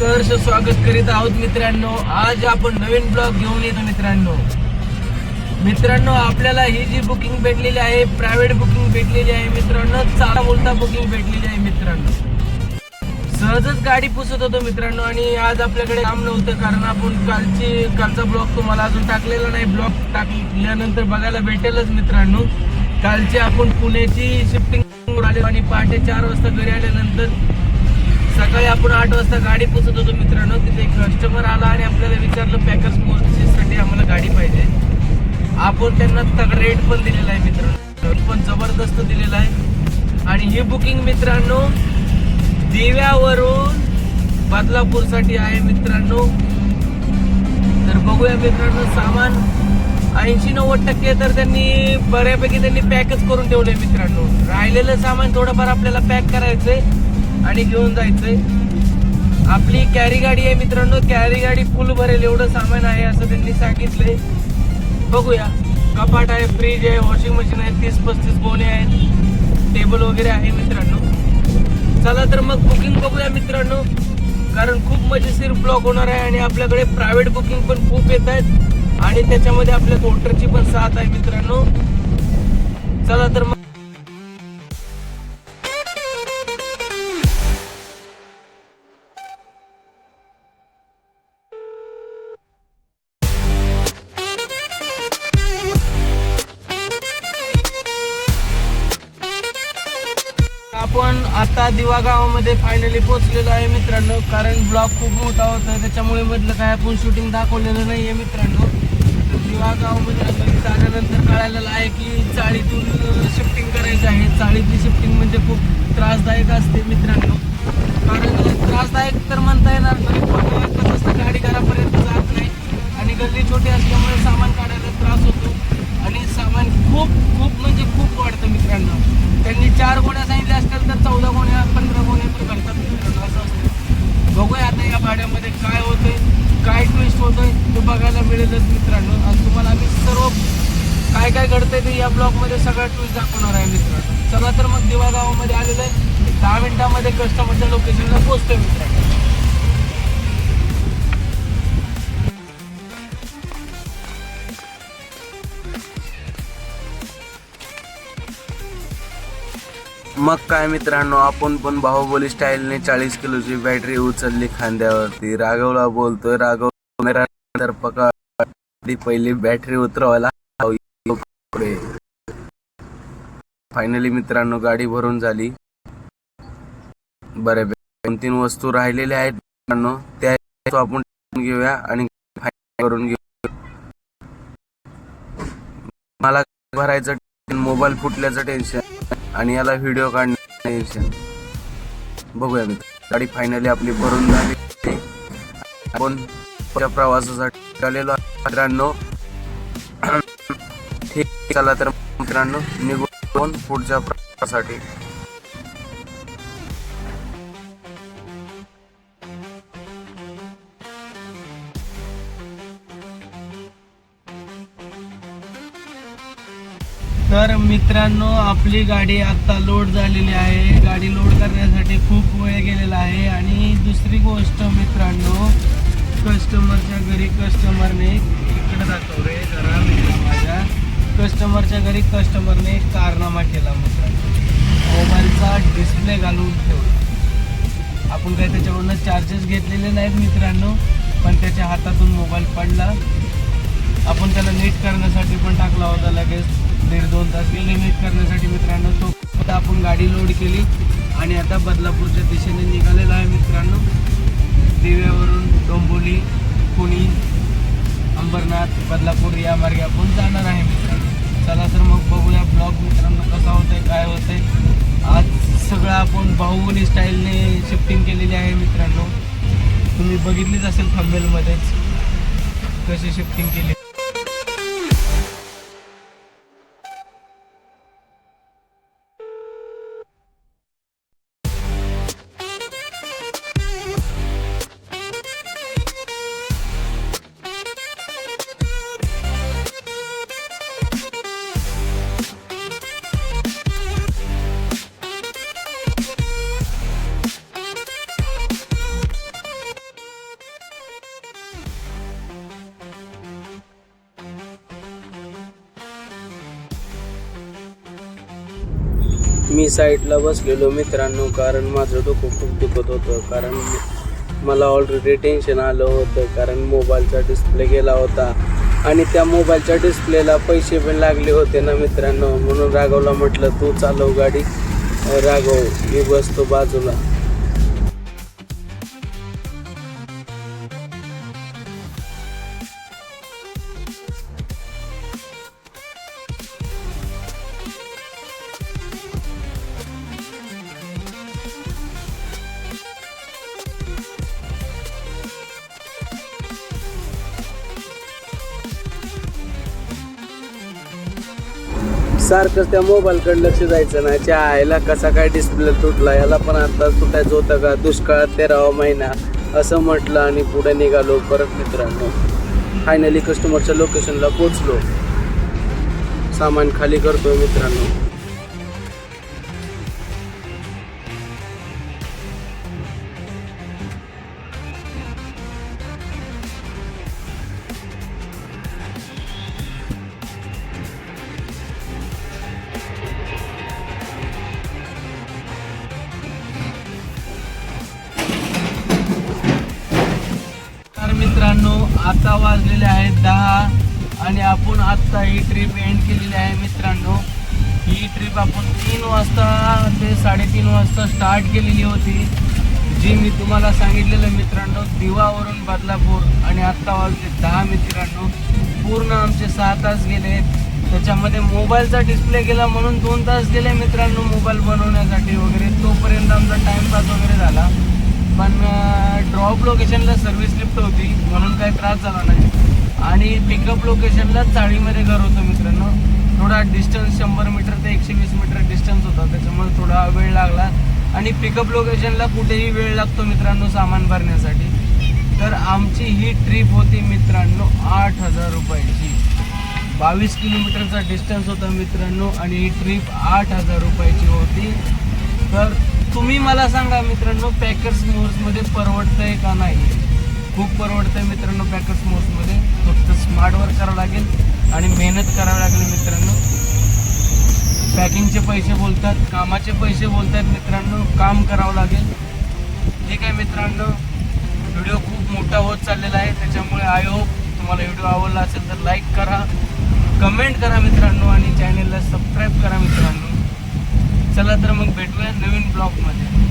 सहर्ष स्वागत करीत आहोत मित्रांनो. आज आपण नवीन ब्लॉग घेऊन येतो मित्रांनो. मित्रांनो आपल्याला ही जी बुकिंग भेटलेली आहे प्रायव्हेट बुकिंग भेटलेली आहे मित्रांनो चाला बोलता बुकिंग भेटलेली आहे मित्रांनो. सहजच गाडी पुसत होतो मित्रांनो आणि आज आपल्याकडे काम नव्हतं कारण आपण कालची कालचा ब्लॉग तुम्हाला अजून टाकलेला नाही. ब्लॉग टाकल्यानंतर बघायला भेटेलच मित्रांनो. कालची आपण पुण्याची शिफ्टिंग आणि पहाटे चार वाजता घरी आल्यानंतर सकाळी आपण आठ वाजता गाडी पोचत होतो मित्रांनो. तिथे एक कस्टमर आला आणि आपल्याला विचारलं पॅकर्ससाठी आम्हाला गाडी पाहिजे. आपण त्यांना तगडा रेट पण दिलेला आहे मित्रांनो. पण जबरदस्त दिलेला आहे. आणि ही बुकिंग मित्रांनो दिव्यावरून बदलापूरसाठी आहे मित्रांनो. तर बघूया मित्रांनो सामान ऐंशी नव्वद टक्के तर त्यांनी बऱ्यापैकी त्यांनी पॅकच करून ठेवलंय मित्रांनो. राहिलेलं सामान थोडंफार आपल्याला पॅक करायचंय. आणि घेऊन जायचंय. आपली कॅरी गाडी आहे मित्रांनो कॅरी गाडी फुल भरेल एवढं सामान आहे असं त्यांनी सांगितलंय. बघूया. कपाट आहे फ्रीज आहे वॉशिंग मशीन आहे तीस पस्तीस गोणे आहेत. टेबल वगैरे आहे मित्रांनो. चला तर मग बुकिंग बघूया मित्रांनो. कारण खूप मजेशीर ब्लॉक होणार आहे आणि आपल्याकडे प्रायव्हेट बुकिंग पण खूप येत आहेत. आणि त्याच्यामध्ये आपल्या थोटरची पण साथ आहे मित्रांनो. चला तर मग आता दिवा गावामध्ये फायनली पोहोचलेलो आहे मित्रांनो. कारण ब्लॉग खूप मोठा होता त्याच्यामुळे मधलं काय आपण शूटिंग दाखवलेलं नाही आहे मित्रांनो. तर दिवा गावामध्ये आल्यानंतर कळालेलं आहे की चाळीतून शिफ्टिंग करायची आहे. चाळीतली शिफ्टिंग म्हणजे खूप त्रासदायक असते मित्रांनो. कारण त्रासदायक तर म्हणता येणार नाही होतोय ते बघायला मिळेलच मित्रांनो. आणि तुम्हाला आम्ही सर्व काय काय घडतंय ते या ब्लॉगमध्ये सगळं ट्विस्ट दाखवणार आहे मित्रांनो. चला तर मग दिवा गावामध्ये आलेलं आहे. दहा मिनिटामध्ये कस्टमरच्या लोकेशनला पोहोचतोय मित्रांनो. मग काय मित्रांनो आपण पण बाहुबली स्टाईलने चाळीस किलोची बॅटरी उचलली खांद्यावरती. राघवला बोलतोय राघव तर पहिली बॅटरी उतरवायला पुढे फायनली मित्रांनो गाडी भरून झाली. बरे दोन तीन वस्तू राहिलेल्या आहेत मित्रांनो. त्या आपण घेऊया आणि करून घेऊ. मला भरायचं मोबाईल फुटल्याचं टेन्शन आणि याला व्हिडिओ काढण्याचं टेन्शन बघूया मित्र गाडी फायनली आपली भरून झाली. आपण प्रवासासाठी आलेलो मित्रांनो ठीक चला तर मित्रांनो निघून पुढच्या प्रवासासाठी. तर मित्रांनो आपली गाडी आता लोड झालेली आहे. गाडी लोड करण्यासाठी खूप वेळ गेलेला आहे. आणि दुसरी गोष्ट मित्रांनो कस्टमरच्या घरी कस्टमरने इकडे दाखव रे जरा माझ्या. कस्टमरच्या घरी कस्टमरने कारनामा केला मित्रांनो मोबाईलचा डिस्प्ले घालून ठेवला. आपण काही त्याच्यावरनं चार्जेस घेतलेले नाहीत मित्रांनो पण त्याच्या हातातून मोबाईल पडला. आपण त्याला नीट करण्यासाठी पण टाकला होता लगेच. दीड दोन तास गेले नीट करण्यासाठी मित्रांनो. तो आता आपण गाडी लोड केली आणि आता बदलापूरच्या दिशेने निघालेला आहे मित्रांनो. दिव्यावरून डोंबोली पुणे अंबरनाथ बदलापूर या मार्गे आपण जाणार आहे मित्रांनो. चला तर मग बघूया ब्लॉग मित्रांनो कसा होतंय काय होतंय. आज सगळं आपण बाहुबली स्टाईलने शिफ्टिंग केलेली आहे मित्रांनो. तुम्ही बघितलीच असेल थंबेलमध्येच कशी शिफ्टिंग केली. मी साईडला बसलेलो मित्रांनो कारण माझं डोकं खूप दुखत होतं. कारण मला ऑलरेडी टेन्शन आलं होतं कारण मोबाईलचा डिस्प्ले गेला होता. आणि त्या मोबाईलच्या डिस्प्लेला पैसे पण लागले होते ना मित्रांनो. म्हणून राघवला म्हटलं तू चालव गाडी. राघव मी बसतो बाजूला. सारखंच त्या मोबाईलकडे लक्ष जायचं ना च्या आईला कसा काय डिस्प्ले तुटला याला पण आता तुटायचं होतं का? दुष्काळात तेरावा महिना. असं म्हटलं आणि पुढे निघालो परत मित्रांनो. फायनली कस्टमरच्या लोकेशनला पोचलो सामान खाली करतोय मित्रांनो. आता वाजलेले आहेत दहा. आणि आपण आत्ता ही ट्रिप एंड केलेली आहे मित्रांनो. ही ट्रिप आपण तीन वाजता ते साडेतीन वाजता स्टार्ट केलेली होती. जी मी तुम्हाला सांगितलेलं मित्रांनो दिवावरून बदलापूर आणि आत्ता वाजले दहा मित्रांनो. पूर्ण आमचे सहा तास गेले. त्याच्यामध्ये मोबाईलचा डिस्प्ले गेला म्हणून दोन तास गेले मित्रांनो मोबाईल बनवण्यासाठी वगैरे. तोपर्यंत आमचा टाईमपास वगैरे झाला. पण ड्रॉप लोकेशनला सर्व्हिस लिफ्ट होती म्हणून काही त्रास झाला नाही. आणि पिकअप लोकेशनला चाळीमध्ये घर होतं मित्रांनो. थोडा डिस्टन्स शंभर मीटर ते एकशे वीस मीटर डिस्टन्स होता त्याच्यामुळे थोडा वेळ लागला. आणि पिकअप लोकेशनला कुठेही वेळ लागतो मित्रांनो सामान भरण्यासाठी. तर आमची ही ट्रिप होती मित्रांनो आठ हजार रुपयाची. बावीस किलोमीटरचा डिस्टन्स होता मित्रांनो आणि ही ट्रिप आठ हजार रुपयाची होती. तर तुम्ही मला सांगा मित्रांनो पॅकर्स मोर्समध्ये परवडतंय का नाही? खूप परवडतंय मित्रांनो पॅकर्स मोर्समध्ये फक्त स्मार्ट वर्क करावं लागेल आणि मेहनत करावी लागेल मित्रांनो. पॅकिंगचे पैसे बोलतात कामाचे पैसे बोलतात मित्रांनो काम करावं लागेल. ठीक आहे मित्रांनो व्हिडिओ खूप मोठा होत चाललेला आहे त्याच्यामुळे आय होप तुम्हाला व्हिडिओ आवडला असेल तर लाईक करा कमेंट करा मित्रांनो आणि चॅनलला सबस्क्राईब करा मित्रांनो. चला तर मग भेटूया नवीन ब्लॉगमध्ये.